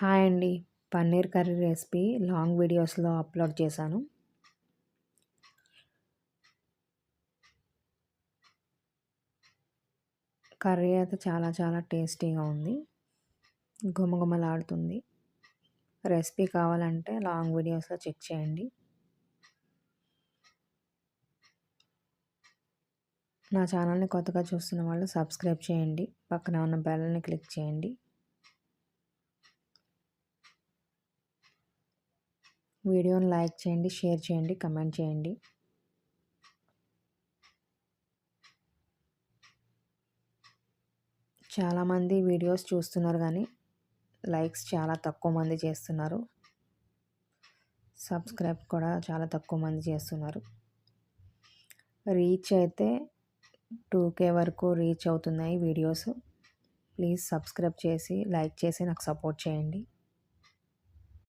Hi అండి. Paneer curry recipe long వీడియోస్లో upload చేశాను. కర్రీ అయితే చాలా చాలా టేస్టీగా ఉంది. గుమగుమలాడుతుంది రెసిపీ కావాలంటే లాంగ్ వీడియోస్లో చెక్ చేయండి. నా ఛానల్ని కొత్తగా చూస్తున్న వాళ్ళు సబ్స్క్రైబ్ చేయండి. పక్కన ఉన్న బెల్ని క్లిక్ చేయండి. వీడియోని లైక్ చేయండి షేర్ చేయండి కమెంట్ చేయండి. చాలామంది వీడియోస్ చూస్తున్నారు కానీ లైక్స్ చాలా తక్కువ మంది చేస్తున్నారు. సబ్స్క్రైబ్ కూడా చాలా తక్కువ మంది చేస్తున్నారు. రీచ్ అయితే టూ కే వరకు రీచ్ అవుతున్నాయి వీడియోస్. ప్లీజ్ సబ్స్క్రైబ్ చేసి లైక్ చేసి నాకు సపోర్ట్ చేయండి.